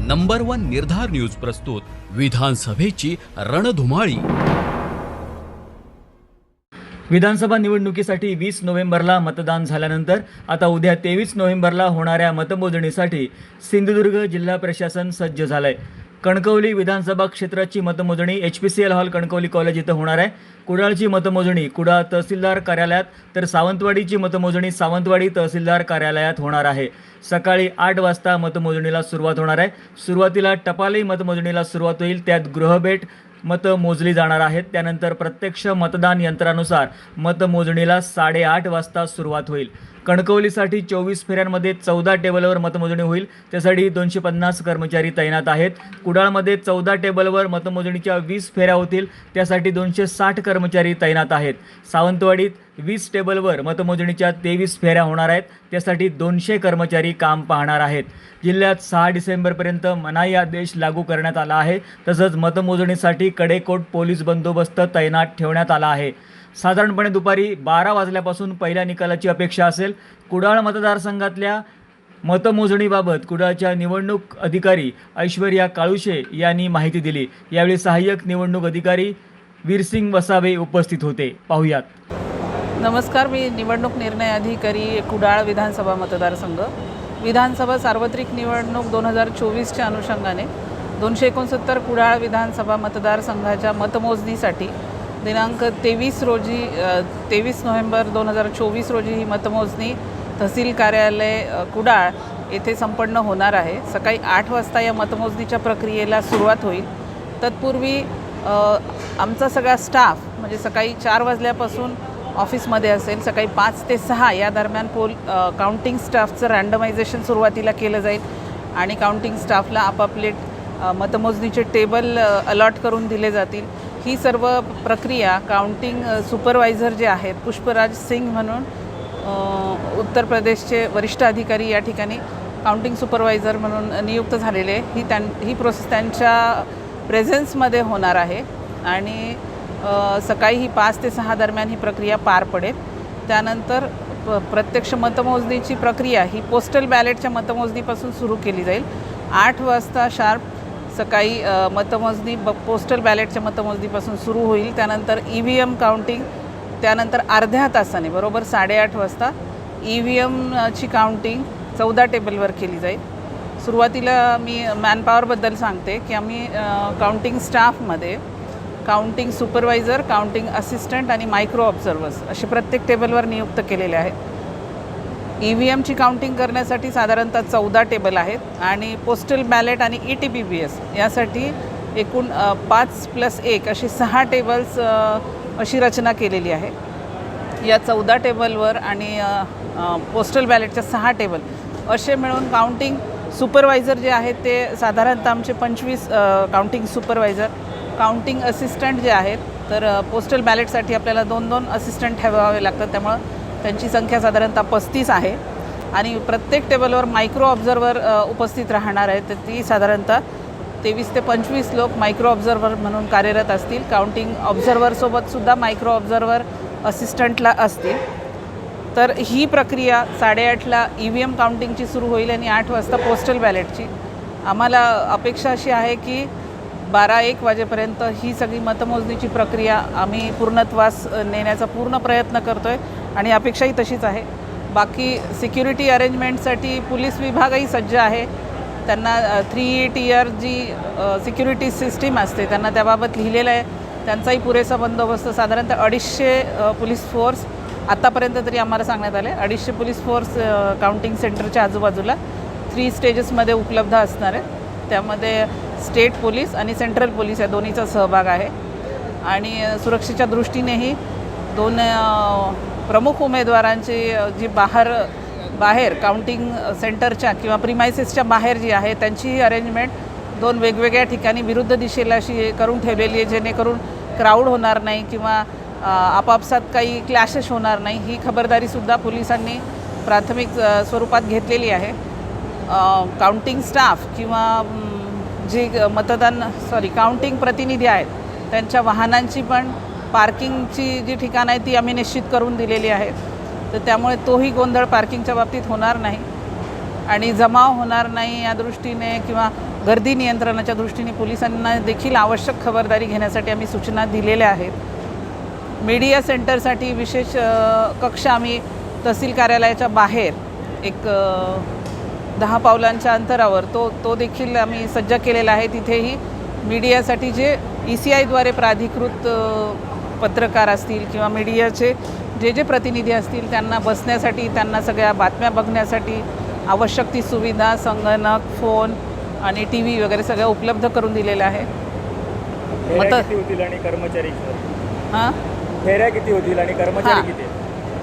Number one निर्धार news प्रस्तुत विधानसभेची रणधुमाळी. विधानसभा निवडणुकीसाठी वीस नोव्हेंबरला मतदान झाल्यानंतर आता उद्या तेवीस नोव्हेंबरला होणाऱ्या मतमोजणीसाठी सिंधुदुर्ग जिल्हा प्रशासन सज्ज झालंय. कणकवली विधानसभा क्षेत्राची मतमोजणी H P C L hall Kankavli college इथं होणार आहे. कुडाळची मतमोजणी कुडाळ तहसीलदार कार्यालयात तर सावंतवाडीची मतमोजणी सावंतवाडी तहसीलदार कार्यालयात होणार आहे. सकाळी आठ वाजता मतमोजणीला सुरुवात होणार आहे. सुरुवातीला टपाली मतमोजणीला सुरुवात होईल. त्यात गृहभेट मतं मोजली जाणार आहेत. त्यानंतर प्रत्यक्ष मतदान यंत्रानुसार मतमोजणीला साडेआठ वाजता सुरुवात होईल. कणकवलीसाठी चोवीस फेऱ्यांमध्ये चौदा टेबलवर मतमोजणी होईल. त्यासाठी दोनशे पन्नास कर्मचारी तैनात आहेत. कुडाळमध्ये चौदा टेबलवर मतमोजणीच्या वीस फेऱ्या होतील. त्यासाठी दोनशे साठ कर्मचारी तैनात आहेत. सावंतवाडीत वीस टेबलवर मतमोजणीच्या तेवीस फेऱ्या होणार आहेत. त्यासाठी दोनशे कर्मचारी काम पाहणार आहेत. जिल्ह्यात सहा डिसेंबरपर्यंत मनाई आदेश लागू करण्यात आला आहे. तसंच मतमोजणीसाठी कडेकोट पोलीस बंदोबस्त तैनात ठेवण्यात आला आहे. साधारणपणे दुपारी बारा वाजल्यापासून पहिल्या निकालाची अपेक्षा असेल. कुडाळ मतदारसंघातल्या मतमोजणीबाबत कुडाळच्या निवडणूक अधिकारी ऐश्वर्या काळुशे यांनी माहिती दिली. यावेळी सहाय्यक निवडणूक अधिकारी वीरसिंग वसावे उपस्थित होते. पाहुयात. नमस्कार मी निवडणूक निर्णय अधिकारी कुडाळ विधानसभा मतदारसंघ. विधानसभा सार्वत्रिक निवडणूक दोन हजार चोवीसच्या अनुषंगाने दोनशे एकोणसत्तर कुडाळ विधानसभा मतदारसंघाच्या मतमोजणीसाठी दिनांक तेवीस रोजी तेवीस नोव्हेंबर दोन हजार चोवीस रोजी ही मतमोजणी तहसील कार्यालय कुडाळ येथे संपन्न होणार आहे. सकाळी आठ वाजता या मतमोजणीच्या प्रक्रियेला सुरुवात होईल. तत्पूर्वी आमचा सगळा स्टाफ म्हणजे सकाळी चार वाजल्यापासून ऑफिसमध्ये असेल सकाळी पाच ते सहा या दरम्यान पोल काउंटिंग स्टाफचं रँडमायझेशन सुरुवातीला केलं जाईल आणि काउंटिंग स्टाफला आपापले मतमोजणीचे टेबल अलॉट करून दिले जातील. ही सर्व प्रक्रिया काउंटिंग सुपरवायझर जे आहेत पुष्पराज सिंग म्हणून उत्तर प्रदेशचे वरिष्ठ अधिकारी या ठिकाणी काउंटिंग सुपरवायझर म्हणून नियुक्त झालेले ही त्यां ही प्रोसेस त्यांच्या प्रेझेन्समध्ये होणार आहे आणि सकाळी ही पाच ते सहा दरम्यान ही प्रक्रिया पार पडेल. त्यानंतर प प्रत्यक्ष मतमोजणीची प्रक्रिया ही पोस्टल बॅलेटच्या मतमोजणीपासून सुरू केली जाईल. आठ वाजता शार्प सकाळी मतमोजणी ब पोस्टल बॅलेटच्या मतमोजणीपासून सुरू होईल. त्यानंतर ई व्ही एम काउंटिंग त्यानंतर अर्ध्या तासाने बरोबर साडेआठ वाजता ई व्ही एमची काउंटिंग चौदा टेबलवर केली जाईल. सुरुवातीला मी मॅनपॉवरबद्दल सांगते की आम्ही काउंटिंग स्टाफमध्ये काउंटिंग सुपरवायझर काउंटिंग असिस्टंट आणि मायक्रो ऑब्झर्वर्स असे प्रत्येक टेबलवर नियुक्त केलेले आहेत. ई व्ही एमची काउंटिंग करण्यासाठी साधारणतः चौदा टेबल आहेत आणि पोस्टल बॅलेट आणि E T P B S यासाठी एकूण पाच प्लस एक अशी सहा टेबल्स अशी रचना केलेली आहे. या चौदा टेबलवर आणि पोस्टल बॅलेटच्या सहा टेबल असे मिळून काउंटिंग सुपरवायझर जे आहेत ते साधारणतः आमचे पंचवीस काउंटिंग सुपरवायझर काउंटिंग असिस्टंट जे आहेत तर पोस्टल बॅलेटसाठी आपल्याला दोन दोन असिस्टंट ठेवावे लागतात. त्यामुळं त्यांची संख्या साधारणतः पस्तीस आहे. आणि प्रत्येक टेबलवर मायक्रो ऑब्झर्वर उपस्थित राहणार आहेत. तर ती साधारणतः तेवीस ते पंचवीस लोक मायक्रो ऑब्झर्वर म्हणून कार्यरत असतील. काउंटिंग ऑब्झर्वरसोबतसुद्धा मायक्रो ऑब्झर्वर असिस्टंटला असतील. तर ही प्रक्रिया साडेआठला ई व्ही एम काउंटिंगची सुरू होईल आणि आठ वाजता पोस्टल बॅलेटची आम्हाला अपेक्षा अशी आहे की बारा एक वाजेपर्यंत ही सगळी मतमोजणीची प्रक्रिया आम्ही पूर्णत्वास नेण्याचा पूर्ण प्रयत्न करतो आहे आणि अपेक्षाही तशीच आहे. बाकी सिक्युरिटी अरेंजमेंटसाठी पोलीस विभागही सज्ज आहे. त्यांना थ्री ई टीयर जी सिक्युरिटी सिस्टीम असते त्यांना त्याबाबत लिहिलेलं आहे. त्यांचाही पुरेसा बंदोबस्त साधारणतः अडीचशे पोलीस फोर्स आत्तापर्यंत तरी आम्हाला सांगण्यात आले अडीचशे पोलीस फोर्स काउंटिंग सेंटरच्या आजूबाजूला थ्री स्टेजेसमध्ये उपलब्ध असणार आहे. त्यामध्ये स्टेट पोलीस आणि सेंट्रल पोलीस या दोन्हीचा सहभाग आहे. आणि सुरक्षेच्या दृष्टीनेही दोन प्रमुख उमेदवारांची जी बाहेर बाहेर काउंटिंग सेंटरच्या किंवा प्रिमायसेसच्या बाहेर जी आहे त्यांचीही अरेंजमेंट दोन वेगवेगळ्या ठिकाणी विरुद्ध दिशेला अशी करून ठेवलेली आहे जेणेकरून क्राऊड होणार नाही किंवा आपापसात काही क्लॅशेस होणार नाही ही खबरदारीसुद्धा पोलिसांनी प्राथमिक स्वरूपात घेतलेली आहे. काउंटिंग स्टाफ किंवा म, जी मतदान सॉरी काउंटिंग प्रतिनिधी आहेत त्यांच्या वाहनांची पण पार्किंगची जी ठिकाणं आहे ती आम्ही निश्चित करून दिलेली आहेत तर त्यामुळे तोही गोंधळ पार्किंगच्या बाबतीत होणार नाही. आणि जमाव होणार नाही या दृष्टीने किंवा गर्दी नियंत्रणाच्या दृष्टीने पोलिसांना देखील आवश्यक खबरदारी घेण्यासाठी आम्ही सूचना दिलेल्या आहेत. मीडिया सेंटरसाठी विशेष कक्ष आम्ही तहसील कार्यालयाच्या बाहेर एक दहा पावलांच्या अंतरावर तो तो देखील आम्ही सज्ज केलेला आहे. तिथेही मीडियासाठी जे ई सी आयद्वारे प्राधिकृत पत्रकार असतील किंवा मीडियाचे जे जे प्रतिनिधी असतील त्यांना बसण्यासाठी त्यांना सगळ्या बातम्या बघण्यासाठी आवश्यक ती सुविधा संगणक फोन आणि टी व्ही वगैरे सगळं उपलब्ध करून दिलेलं आहे. मत- किती होतील आणि कर्मचारी? हां? फेऱ्या किती होतील आणि. कर्मचारी किती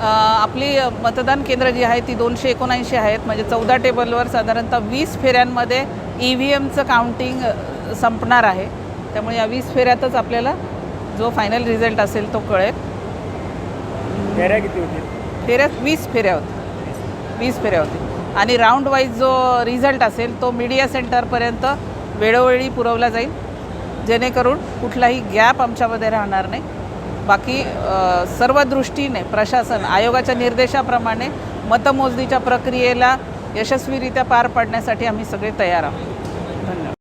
आपली मतदान केंद्र जी आहे ती दोनशे एकोणऐंशी आहेत. म्हणजे चौदा टेबलवर साधारणतः वीस फेऱ्यांमध्ये ई व्ही एमचं काउंटिंग संपणार आहे. त्यामुळे या वीस फेऱ्यातच आपल्याला जो फायनल रिझल्ट असेल तो कळेल. फेऱ्या किती होतील? फेऱ्यात वीस फेऱ्या होतील. वीस फेऱ्या होतील. आणि राऊंड वाईज जो रिझल्ट असेल तो मीडिया सेंटरपर्यंत वेळोवेळी पुरवला जाईल. जेणेकरून कुठलाही गॅप आमच्यामध्ये राहणार नाही. बाकी सर्व दृष्टीने प्रशासन आयोगाच्या निर्देशाप्रमाणे मतमोजणीच्या प्रक्रियेला यशस्वीरित्या पार पाडण्यासाठी आम्ही सगळे तयार आहोत. धन्यवाद.